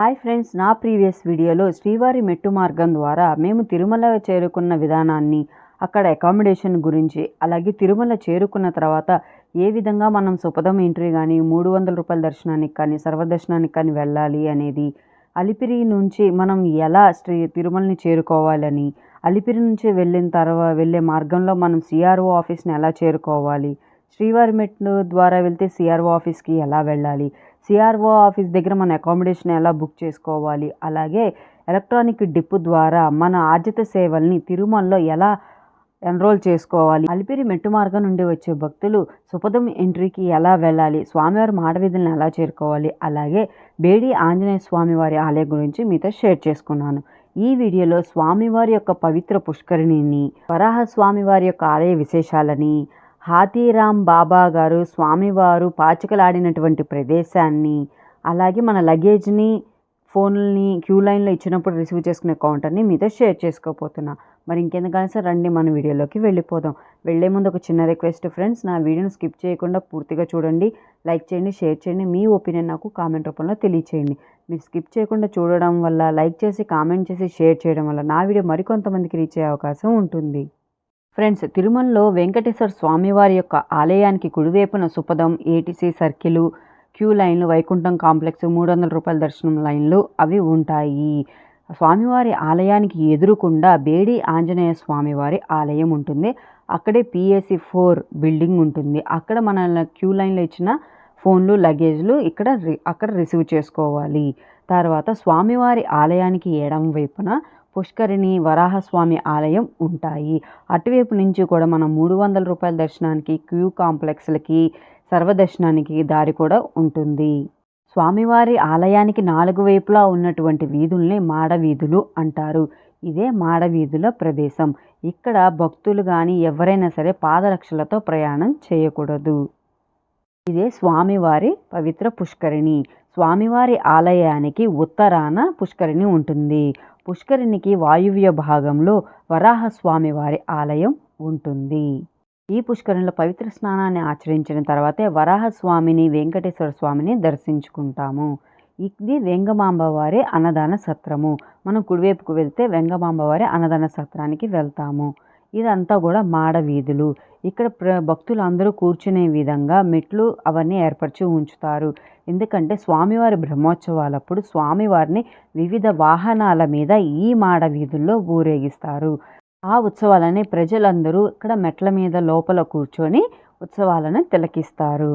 Hi friends నా previous వీడియోలో శ్రీవారి మెట్టు మార్గం ద్వారా మేము తిరుమల చేరుకున్న విధానాన్ని అక్కడ అకామిడేషన్ గురించి అలాగే తిరుమల చేరుకున్న తర్వాత ఏ విధంగా మనం సుపదం ఎంట్రీ కానీ మూడు వందల రూపాయల దర్శనానికి కానీ సర్వదర్శనానికి కానీ వెళ్ళాలి అనేది అలిపిరి నుంచి మనం ఎలా శ్రీ తిరుమలని చేరుకోవాలని అలిపిరి నుంచి వెళ్ళిన తర్వాత వెళ్ళే మార్గంలో మనం సిఆర్ఓ ఆఫీస్ని ఎలా చేరుకోవాలి శ్రీవారి మెట్లు ద్వారా వెళ్తే సిఆర్ఓ ఆఫీస్కి ఎలా వెళ్ళాలి సిఆర్ఓ ఆఫీస్ దగ్గర మన అకామిడేషన్ ఎలా బుక్ చేసుకోవాలి? అలాగే ఎలక్ట్రానిక్ డిప్ ద్వారా మన ఆర్జిత సేవల్ని తిరుమలలో ఎలా ఎన్రోల్ చేసుకోవాలి? అలిపిరి మెట్టు మార్గం నుండి వచ్చే భక్తులు సుపదం ఎంట్రీకి ఎలా వెళ్ళాలి? స్వామివారి మాడవీధులను ఎలా చేరుకోవాలి? అలాగే బేడి ఆంజనేయ స్వామి వారి ఆలయం గురించి మీతో షేర్ చేసుకున్నాను. ఈ వీడియోలో స్వామివారి యొక్క పవిత్ర పుష్కరిణిని వరాహ స్వామివారి యొక్క ఆలయ విశేషాలని హాతీరామ్ బాబా గారు స్వామివారు పాచికలాడినటువంటి ప్రదేశాన్ని అలాగే మన లగేజ్ని ఫోన్లని క్యూ లైన్లో ఇచ్చినప్పుడు రిసీవ్ చేసుకునే కౌంటర్ని మీతో షేర్ చేసుకోపోతున్నా మరి ఇంకెందుకైనా సార్ రండి మన వీడియోలోకి వెళ్ళిపోదాం. వెళ్ళే ముందు ఒక చిన్న రిక్వెస్ట్ ఫ్రెండ్స్ నా వీడియోని స్కిప్ చేయకుండా పూర్తిగా చూడండి లైక్ చేయండి షేర్ చేయండి మీ ఒపీనియన్ నాకు కామెంట్ రూపంలో తెలియచేయండి. మీరు స్కిప్ చేయకుండా చూడడం వల్ల లైక్ చేసి కామెంట్ చేసి షేర్ చేయడం వల్ల నా వీడియో మరికొంతమందికి రీచ్ అయ్యే అవకాశం ఉంటుంది. ఫ్రెండ్స్ తిరుమలలో వెంకటేశ్వర స్వామివారి యొక్క ఆలయానికి కుడివైపున సుపదం ఏటీసీ సర్కిలు క్యూ లైన్లు వైకుంఠం కాంప్లెక్స్ మూడు వందల రూపాయల దర్శనం లైన్లు అవి ఉంటాయి. స్వామివారి ఆలయానికి ఎదురుకుండా బేడి ఆంజనేయ స్వామివారి ఆలయం ఉంటుంది. అక్కడే పిఎస్సి ఫోర్ బిల్డింగ్ ఉంటుంది. అక్కడ మన క్యూ లైన్లో ఇచ్చిన ఫోన్లు లగేజ్లు ఇక్కడ అక్కడ రిసీవ్ చేసుకోవాలి. తర్వాత స్వామివారి ఆలయానికి ఎడం వైపున పుష్కరిణి వరాహస్వామి ఆలయం ఉంటాయి. అటువైపు నుంచి కూడా మనం మూడు వందల రూపాయల దర్శనానికి క్యూ కాంప్లెక్స్లకి సర్వదర్శనానికి దారి కూడా ఉంటుంది. స్వామివారి ఆలయానికి నాలుగు వైపులా ఉన్నటువంటి వీధుల్ని మాడవీధులు అంటారు. ఇదే మాడవీధుల ప్రదేశం. ఇక్కడ భక్తులు కానీ ఎవరైనా సరే పాదరక్షలతో ప్రయాణం చేయకూడదు. ఇదే స్వామివారి పవిత్ర పుష్కరిణి. స్వామివారి ఆలయానికి ఉత్తరాన పుష్కరిణి ఉంటుంది. పుష్కరిణికి వాయువ్య భాగంలో వరాహ స్వామివారి ఆలయం ఉంటుంది. ఈ పుష్కరిణిలో పవిత్ర స్నానాన్ని ఆచరించిన తర్వాతే వరాహస్వామిని వెంకటేశ్వర స్వామిని దర్శించుకుంటాము. ఇది వెంగమాంబ వారి అన్నదాన సత్రము. మనం కుడివైపుకు వెళ్తే వెంగమాంబ వారి అన్నదాన సత్రానికి వెళ్తాము. ఇదంతా కూడా మాడ వీధులు. ఇక్కడ ప్ర భక్తులు అందరూ కూర్చునే విధంగా మెట్లు అవన్నీ ఏర్పరిచి ఉంచుతారు. ఎందుకంటే స్వామివారి బ్రహ్మోత్సవాలప్పుడు స్వామివారిని వివిధ వాహనాల మీద ఈ మాడ వీధుల్లో ఊరేగిస్తారు. ఆ ఉత్సవాలని ప్రజలందరూ ఇక్కడ మెట్ల మీద లోపల కూర్చొని ఉత్సవాలను తిలకిస్తారు.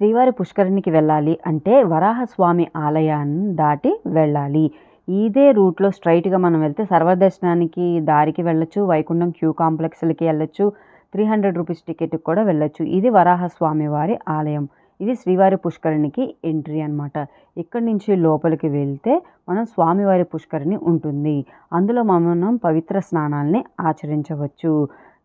శ్రీవారి పుష్కరిణికి వెళ్ళాలి అంటే వరాహస్వామి ఆలయాన్ని దాటి వెళ్ళాలి. ఇదే రూట్లో స్ట్రైట్గా మనం వెళ్తే సర్వదర్శనానికి దారికి వెళ్ళొచ్చు వైకుంఠం క్యూ కాంప్లెక్స్లకి వెళ్ళొచ్చు త్రీ హండ్రెడ్ రూపీస్ టికెట్కి కూడా వెళ్ళొచ్చు. ఇది వరాహస్వామి వారి ఆలయం. ఇది శ్రీవారి పుష్కరిణికి ఎంట్రీ అనమాట ఇక్కడి నుంచి లోపలికి వెళ్తే మనం స్వామివారి పుష్కరిణి ఉంటుంది. అందులో మనం పవిత్ర స్నానాల్ని ఆచరించవచ్చు.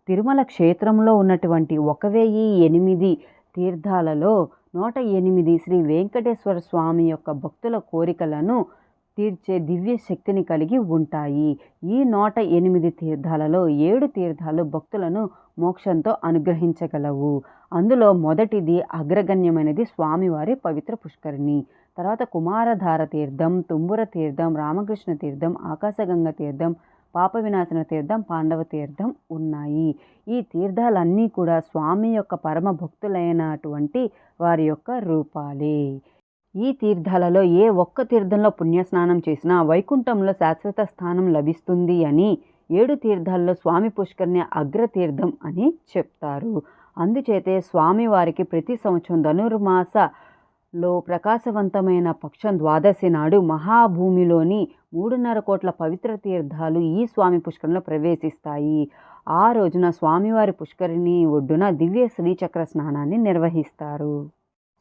తిరుమల క్షేత్రంలో ఉన్నటువంటి ఒక వెయ్యి ఎనిమిది తీర్థాలలో నూట ఎనిమిది శ్రీ వెంకటేశ్వర స్వామి యొక్క భక్తుల కోరికలను తీర్చే దివ్య శక్తిని కలిగి ఉంటాయి. ఈ నూట ఎనిమిది తీర్థాలలో ఏడు తీర్థాలు భక్తులను మోక్షంతో అనుగ్రహించగలవు. అందులో మొదటిది అగ్రగణ్యమైనది స్వామివారి పవిత్ర పుష్కరిణి. తర్వాత కుమారధార తీర్థం తుంబుర తీర్థం రామకృష్ణ తీర్థం ఆకాశగంగ తీర్థం పాప వినాశన తీర్థం పాండవ తీర్థం ఉన్నాయి. ఈ తీర్థాలన్నీ కూడా స్వామి యొక్క పరమ భక్తులైనటువంటి వారి యొక్క రూపాలే. ఈ తీర్థాలలో ఏ ఒక్క తీర్థంలో పుణ్యస్నానం చేసినా వైకుంఠంలో శాశ్వత స్థానం లభిస్తుంది అని ఏడు తీర్థాల్లో స్వామి పుష్కరిణి అగ్రతీర్థం అని చెప్తారు. అందుచేతే స్వామివారికి ప్రతి సంవత్సరం ధనుర్మాసలో ప్రకాశవంతమైన పక్షం ద్వాదశి నాడు మహాభూమిలోని మూడున్నర కోట్ల పవిత్ర తీర్థాలు ఈ స్వామి పుష్కరంలో ప్రవేశిస్తాయి. ఆ రోజున స్వామివారి పుష్కరిణి ఒడ్డున దివ్య శ్రీచక్ర స్నానాన్ని నిర్వహిస్తారు.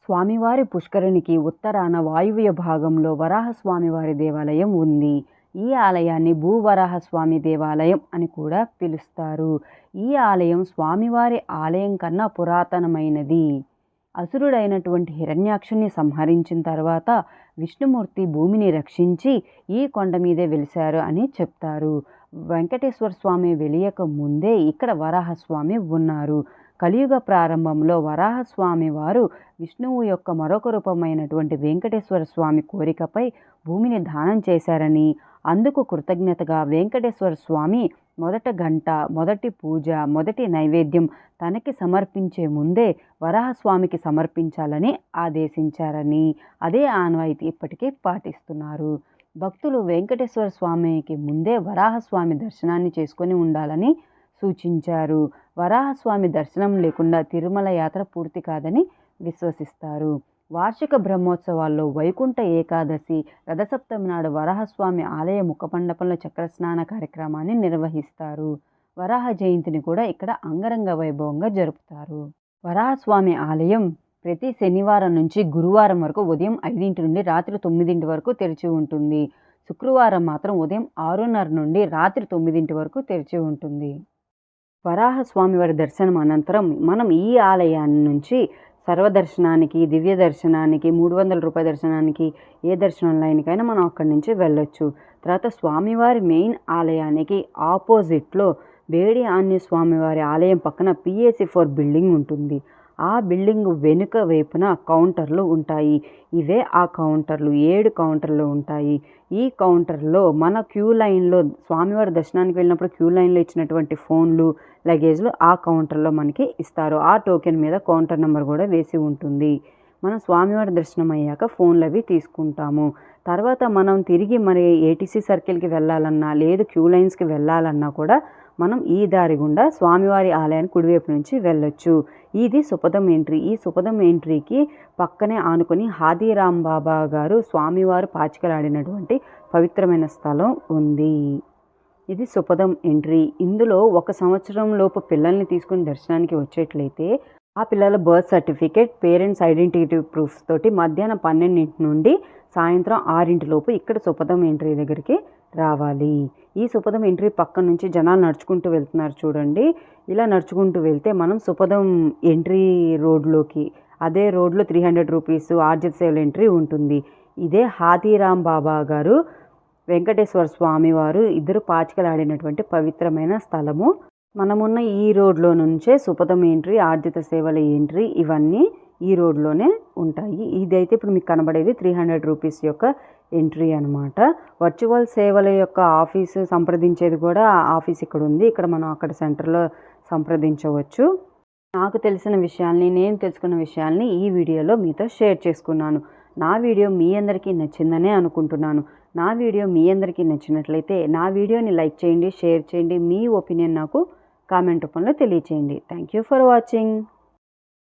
స్వామివారి పుష్కరిణికి ఉత్తరాన వాయువ్య భాగంలో వరాహస్వామివారి దేవాలయం ఉంది. ఈ ఆలయాన్ని భూవరాహస్వామి దేవాలయం అని కూడా పిలుస్తారు. ఈ ఆలయం స్వామివారి ఆలయం కన్నా పురాతనమైనది. అసురుడైనటువంటి హిరణ్యాక్షుని సంహరించిన తర్వాత విష్ణుమూర్తి భూమిని రక్షించి ఈ కొండ మీదే వెలిశారు అని చెప్తారు. వెంకటేశ్వర స్వామి వెలియక ముందే ఇక్కడ వరాహస్వామి ఉన్నారు. కలియుగ ప్రారంభంలో వరాహస్వామి వారు విష్ణువు యొక్క మరొక రూపమైనటువంటి వెంకటేశ్వర స్వామి కోరికపై భూమిని దానం చేశారని అందుకు కృతజ్ఞతగా వెంకటేశ్వర స్వామి మొదట గంట మొదటి పూజ మొదటి నైవేద్యం తనకి సమర్పించే ముందే వరాహస్వామికి సమర్పించాలని ఆదేశించారని అదే ఆనవాయితీ ఇప్పటికీ పాటిస్తున్నారు. భక్తులు వెంకటేశ్వర స్వామికి ముందే వరాహస్వామి దర్శనాన్ని చేసుకొని ఉండాలని సూచించారు. వరాహస్వామి దర్శనం లేకుండా తిరుమల యాత్ర పూర్తి కాదని విశ్వసిస్తారు. వార్షిక బ్రహ్మోత్సవాల్లో వైకుంఠ ఏకాదశి రథసప్తమి నాడు వరాహస్వామి ఆలయ ముఖమండపంలో చక్రస్నాన కార్యక్రమాన్ని నిర్వహిస్తారు. వరాహ జయంతిని కూడా ఇక్కడ అంగరంగ వైభవంగా జరుపుతారు. వరాహస్వామి ఆలయం ప్రతి శనివారం నుంచి గురువారం వరకు ఉదయం ఐదింటి నుండి రాత్రి తొమ్మిదింటి వరకు తెరిచి ఉంటుంది. శుక్రవారం మాత్రం ఉదయం ఆరున్నర నుండి రాత్రి తొమ్మిదింటి వరకు తెరిచి ఉంటుంది. వరాహ స్వామివారి దర్శనం అనంతరం మనం ఈ ఆలయాన్ని నుంచి సర్వదర్శనానికి దివ్య దర్శనానికి మూడు వందల రూపాయల దర్శనానికి ఏ దర్శనం లైన్కైనా మనం అక్కడి నుంచి వెళ్ళొచ్చు. తర్వాత స్వామివారి మెయిన్ ఆలయానికి ఆపోజిట్లో వేడి ఆంజనేయ స్వామివారి ఆలయం పక్కన పిఏసీ ఫోర్ బిల్డింగ్ ఉంటుంది. ఆ బిల్డింగ్ వెనుక వైపున కౌంటర్లు ఉంటాయి. ఇవే ఆ కౌంటర్లు. ఏడు కౌంటర్లు ఉంటాయి. ఈ కౌంటర్లో మన క్యూ లైన్లో స్వామివారి దర్శనానికి వెళ్ళినప్పుడు క్యూ లైన్లో ఇచ్చినటువంటి ఫోన్లు లగేజ్లు ఆ కౌంటర్లో మనకి ఇస్తారు. ఆ టోకెన్ మీద కౌంటర్ నెంబర్ కూడా వేసి ఉంటుంది. మనం స్వామివారి దర్శనం అయ్యాక ఫోన్లు అవి తీసుకుంటాము. తర్వాత మనం తిరిగి మరి ఏటీసీ సర్కిల్కి వెళ్ళాలన్నా లేదు క్యూ లైన్స్కి వెళ్ళాలన్నా కూడా మనం ఈ దారి గుండా స్వామివారి ఆలయాన్ని కుడివైపు నుంచి వెళ్ళొచ్చు. ఇది సుపదం ఎంట్రీ. ఈ సుపదం ఎంట్రీకి పక్కనే ఆనుకొని హాదీరామ్ బాబా గారు స్వామివారు పాచికలాడినటువంటి పవిత్రమైన స్థలం ఉంది. ఇది సుపదం ఎంట్రీ. ఇందులో ఒక సంవత్సరం లోపు పిల్లల్ని తీసుకుని దర్శనానికి వచ్చేట్లయితే ఆ పిల్లల birth certificate parents identity proofs తోటి మధ్యాహ్నం పన్నెండింటి నుండి సాయంత్రం ఆరింటి లోపు ఇక్కడ సుపదం ఎంట్రీ దగ్గరికి రావాలి. ఈ సుపదం ఎంట్రీ పక్క నుంచి జనాలు నడుచుకుంటూ వెళ్తున్నారు చూడండి. ఇలా నడుచుకుంటూ వెళ్తే మనం సుపదం ఎంట్రీ రోడ్లోకి అదే రోడ్లో త్రీ హండ్రెడ్ రూపీస్ ఆర్జిత సేవల ఎంట్రీ ఉంటుంది. ఇదే హాతీరామ్ బాబా గారు వెంకటేశ్వర స్వామి వారు ఇద్దరు పాచికలాడినటువంటి పవిత్రమైన స్థలము. మనమున్న ఈ రోడ్లో నుంచే సుపదం ఎంట్రీ ఆర్జిత సేవల ఎంట్రీ ఇవన్నీ ఈ రోడ్లోనే ఉంటాయి. ఇదైతే ఇప్పుడు మీకు కనబడేది త్రీ హండ్రెడ్ రూపీస్ యొక్క ఎంట్రీ అనమాట వర్చువల్ సేవల యొక్క ఆఫీసు సంప్రదించేది కూడా ఆఫీస్ ఇక్కడ ఉంది ఇక్కడ మనం అక్కడ సెంటర్లో సంప్రదించవచ్చు. నాకు తెలిసిన విషయాల్ని నేను తెలుసుకున్న విషయాల్ని ఈ వీడియోలో మీతో షేర్ చేసుకున్నాను. నా వీడియో మీ అందరికీ నచ్చిందనే అనుకుంటున్నాను. నా వీడియో మీ అందరికీ నచ్చినట్లయితే నా వీడియోని లైక్ చేయండి షేర్ చేయండి. మీ ఒపీనియన్ నాకు కామెంట్ రూపంలో తెలియచేయండి. Thank you for watching.